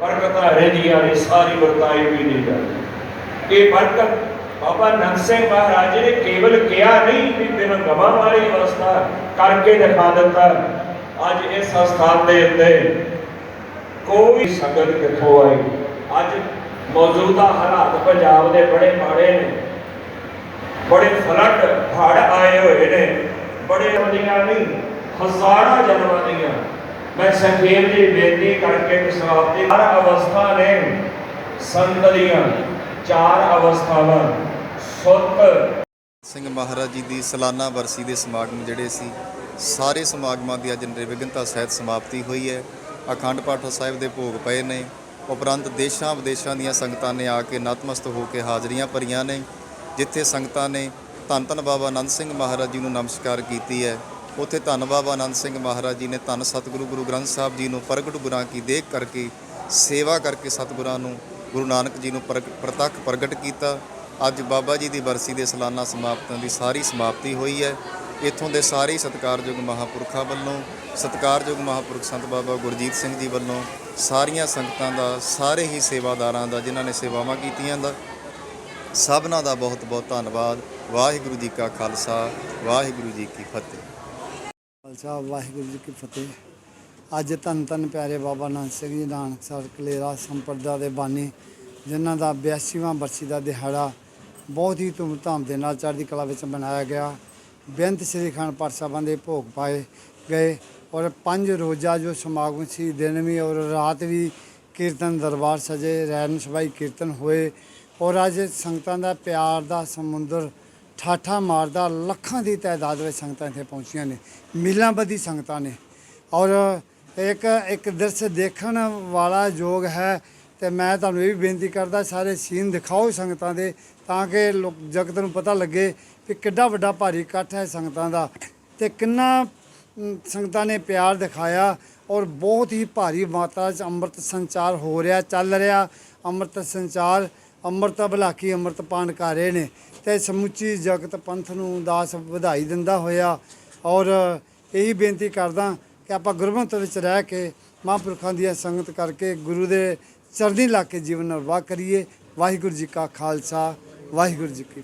ਬਰਕਤਾਂ ਰਹਿੰਦੀਆਂ ਨੇ ਸਾਰੀ ਵਰਤਾਈ ਵੀ ਨਹੀਂ ਜਾਂਦੀ। ਇਹ ਬਰਕਤ ਬਾਬਾ ਨੰਦ ਸਿੰਘ ਮਹਾਰਾਜ ਨੇ ਕੇਵਲ ਕਿਹਾ ਨਹੀਂ ਕਿ ਬਿਨ ਗਵਾਂ ਵਾਲੀ ਅਵਸਥਾ ਕਰਕੇ ਦਿਖਾ ਦਿੱਤਾ। ਅੱਜ ਇਸ ਸਥਾਨ ਦੇ ਉੱਤੇ ਕੋਈ ਸੰਗਤ ਕਿੱਥੋਂ ਆਈ? ਅੱਜ ਮੌਜੂਦਾ ਹਾਲਾਤ ਪੰਜਾਬ ਦੇ ਬੜੇ ਮਾੜੇ ਨੇ। ਬੜੇ ਫਲੱਡ ਹੜ ਆਏ ਹੋਏ ਨੇ। ਬੜੇ ਵਧੀਆਂ ਨਹੀਂ, ਹਜ਼ਾਰਾਂ ਜਨਮਾਂ ਦੀਆਂ। ਮੈਂ ਸੰਖੇਪ ਜੀ ਬੇਨਤੀ ਕਰਕੇ ਕਿ ਸਮਾਪਤੀ ਹਰ ਅਵਸਥਾ ਨੇ ਸੰਤ ਚਾਰ ਅਵਸਥਾਵਾਂ। ਸੁੱਤ। ਸਿੰਘ ਮਹਾਰਾਜ ਜੀ ਦੀ ਸਾਲਾਨਾ ਵਰਸੀ ਦੇ ਸਮਾਗਮ ਜਿਹੜੇ ਸੀ, ਸਾਰੇ ਸਮਾਗਮਾਂ ਦੀ ਅੱਜ ਨਿਰਵਿਘਨਤਾ ਸਹਿਤ ਸਮਾਪਤੀ ਹੋਈ ਹੈ। ਅਖੰਡ ਪਾਠ ਸਾਹਿਬ ਦੇ ਭੋਗ ਪਏ ਨੇ। ਉਪਰੰਤ ਦੇਸ਼ਾਂ ਵਿਦੇਸ਼ਾਂ ਦੀਆਂ ਸੰਗਤਾਂ ਨੇ ਆ ਕੇ ਨਤਮਸਤ ਹੋ ਕੇ ਹਾਜ਼ਰੀਆਂ ਭਰੀਆਂ ਨੇ, ਜਿੱਥੇ ਸੰਗਤਾਂ ਨੇ ਧੰਨ ਧੰਨ ਬਾਬਾ ਆਨੰਦ ਸਿੰਘ ਮਹਾਰਾਜ ਜੀ ਨੂੰ ਨਮਸਕਾਰ ਕੀਤੀ ਹੈ। ਉੱਥੇ ਧੰਨ ਬਾਬਾ ਆਨੰਦ ਸਿੰਘ ਮਹਾਰਾਜ ਜੀ ਨੇ ਧੰਨ ਸਤਿਗੁਰੂ ਗੁਰੂ ਗ੍ਰੰਥ ਸਾਹਿਬ ਜੀ ਨੂੰ ਪ੍ਰਗਟ ਗੁਰਾਂ ਕੀ ਦੇਖ ਕਰਕੇ, ਸੇਵਾ ਕਰਕੇ ਸਤਿਗੁਰਾਂ ਨੂੰ ਗੁਰੂ ਨਾਨਕ ਜੀ ਨੂੰ ਪ੍ਰਗ- ਪ੍ਰਤੱਖ ਪ੍ਰਗਟ ਕੀਤਾ। ਅੱਜ ਬਾਬਾ ਜੀ ਦੀ ਬਰਸੀ ਦੇ ਸਾਲਾਨਾ ਸਮਾਪਤਾਂ ਦੀ ਸਾਰੀ ਸਮਾਪਤੀ ਹੋਈ ਹੈ। ਇੱਥੋਂ ਦੇ ਸਾਰੇ ਸਤਿਕਾਰਯੋਗ ਮਹਾਪੁਰਖਾਂ ਵੱਲੋਂ, ਸਤਿਕਾਰਯੋਗ ਮਹਾਪੁਰਖ ਸੰਤ ਬਾਬਾ ਗੁਰਜੀਤ ਸਿੰਘ ਜੀ ਵੱਲੋਂ ਸਾਰੀਆਂ ਸੰਗਤਾਂ ਦਾ, ਸਾਰੇ ਹੀ ਸੇਵਾਦਾਰਾਂ ਦਾ, ਜਿਨ੍ਹਾਂ ਨੇ ਸੇਵਾਵਾਂ ਕੀਤੀਆਂ ਦਾ, ਸਭਨਾਂ ਦਾ ਬਹੁਤ ਬਹੁਤ ਧੰਨਵਾਦ। ਵਾਹਿਗੁਰੂ ਜੀ ਕਾ ਖਾਲਸਾ, ਵਾਹਿਗੁਰੂ ਜੀ ਕੀ ਫਤਿਹ। ਖਾਲਸਾ ਵਾਹਿਗੁਰੂ ਜੀ ਕੀ ਫਤਿਹ। ਅੱਜ ਧੰਨ ਧੰਨ ਪਿਆਰੇ ਬਾਬਾ ਨਾਨਕ ਸਿੰਘ ਜੀ ਨਾਨਕਸਰ ਕਲੇਰਾ ਸੰਪਰਦਾ ਦੇ ਬਾਨੀ, ਜਿਨ੍ਹਾਂ ਦਾ 82ਵਾਂ ਬਰਸੀ ਦਾ ਦਿਹਾੜਾ ਬਹੁਤ ਹੀ ਧੂਮਧਾਮ ਦੇ ਨਾਲ ਚੜ੍ਹਦੀ ਕਲਾ ਵਿੱਚ ਮਨਾਇਆ ਗਿਆ। ਬੇਅੰਤ ਸ੍ਰੀ ਅਖੰਡ ਪਾਠ ਸਾਹਿਬਾਂ ਦੇ ਭੋਗ ਪਾਏ ਗਏ ਔਰ ਪੰਜ ਰੋਜ਼ਾ ਜੋ ਸਮਾਗਮ ਸੀ, ਦਿਨ ਵੀ ਔਰ ਰਾਤ ਵੀ ਕੀਰਤਨ ਦਰਬਾਰ ਸਜੇ ਰਹਿਣ ਸਭਾਈ ਕੀਰਤਨ ਹੋਏ ਔਰ ਅੱਜ ਸੰਗਤਾਂ ਦਾ ਪਿਆਰ ਦਾ ਸਮੁੰਦਰ ਠਾਠਾ ਮਾਰਦਾ, ਲੱਖਾਂ ਦੀ ਤਾਦਾਦ ਵਿੱਚ ਸੰਗਤਾਂ ਇੱਥੇ ਪਹੁੰਚੀਆਂ ਨੇ, ਮੀਲਾਂ ਬਦੀ ਸੰਗਤਾਂ ਨੇ। ਔਰ ਇੱਕ ਇੱਕ ਦ੍ਰਿਸ਼ ਦੇਖਣ ਵਾਲਾ ਯੋਗ ਹੈ ਤੇ ਮੈਂ ਤੁਹਾਨੂੰ ਇਹ ਵੀ ਬੇਨਤੀ ਕਰਦਾ, ਸਾਰੇ ਸੀਨ ਦਿਖਾਓ ਸੰਗਤਾਂ ਦੇ, ਤਾਂ ਕਿ ਲੋਕ, ਜਗਤ ਨੂੰ ਪਤਾ ਲੱਗੇ ਕਿ ਕਿੱਡਾ ਵੱਡਾ ਭਾਰੀ ਇਕੱਠ ਹੈ ਸੰਗਤਾਂ ਦਾ। ਤੇ ਕਿੰਨਾ ਸੰਗਤਾਂ ਨੇ ਪਿਆਰ ਦਿਖਾਇਆ ਔਰ ਬਹੁਤ ਹੀ ਭਾਰੀ ਮਾਤਰਾ 'ਚ ਅੰਮ੍ਰਿਤ ਸੰਚਾਰ ਹੋ ਰਿਹਾ, ਚੱਲ ਰਿਹਾ। ਅੰਮ੍ਰਿਤ ਸੰਚਾਰ, ਅੰਮ੍ਰਿਤ ਭਲਾਕੀ ਅੰਮ੍ਰਿਤ ਪਾਨ ਕਰ ਰਹੇ ਨੇ। ਤੇ ਸਮੁੱਚੀ ਜਗਤ ਪੰਥ ਨੂੰ ਦਾਸ ਵਧਾਈ ਦਿੰਦਾ ਹੋਇਆ। ਔਰ ਇਹੀ ਬੇਨਤੀ ਕਰਦਾ ਕਿ ਆਪਾਂ ਗੁਰਮਤਿ ਵਿੱਚ ਰਹਿ ਕੇ ਮਹਾਂਪੁਰਖਾਂ ਦੀ ਸੰਗਤ ਕਰਕੇ ਗੁਰੂ ਦੇ ਚਰਨੀ ਲਾ ਕੇ ਜੀਵਨ ਨਿਰਵਾਹ ਕਰੀਏ। ਵਾਹਿਗੁਰੂ ਜੀ ਕਾ ਖਾਲਸਾ, ਵਾਹਿਗੁਰੂ ਜੀ ਕੀ ਫਤਿਹ।